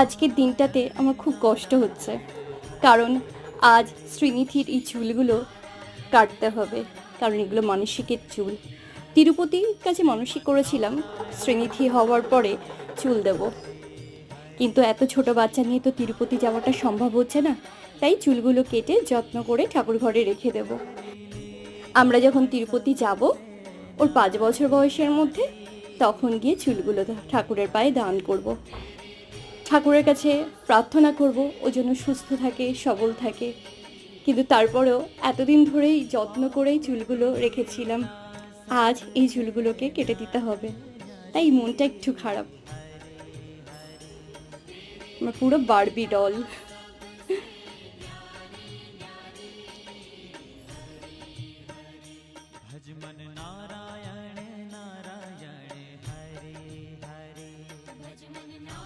আজকের দিনটাতে আমার খুব কষ্ট হচ্ছে, কারণ আজ শ্রীনিধির এই চুলগুলো কাটতে হবে, কারণ এগুলো মানসিকের চুল। তিরুপতির কাছে মানসিক করেছিলাম, শ্রীনিধি হওয়ার পরে চুল দেব। কিন্তু এত ছোট বাচ্চা নিয়ে তো তিরুপতি যাওয়াটা সম্ভব হচ্ছে না, তাই চুলগুলো কেটে যত্ন করে ঠাকুর ঘরে রেখে দেব। আমরা যখন তিরুপতি যাব, ওর পাঁচ বছর বয়সের মধ্যে, তখন গিয়ে চুলগুলো ঠাকুরের পায়ে দান করব। ঠাকুরের কাছে প্রার্থনা করব, ও যেন সুস্থ থাকে, সবল থাকে। কিন্তু তারপরেও এতদিন ধরেই যত্ন করেই চুলগুলো রেখেছিলাম, আজ এই চুলগুলোকে কেটে দিতে হবে। তাই মনটা একটু খারাপ। আমার পুরো বারবি ডল।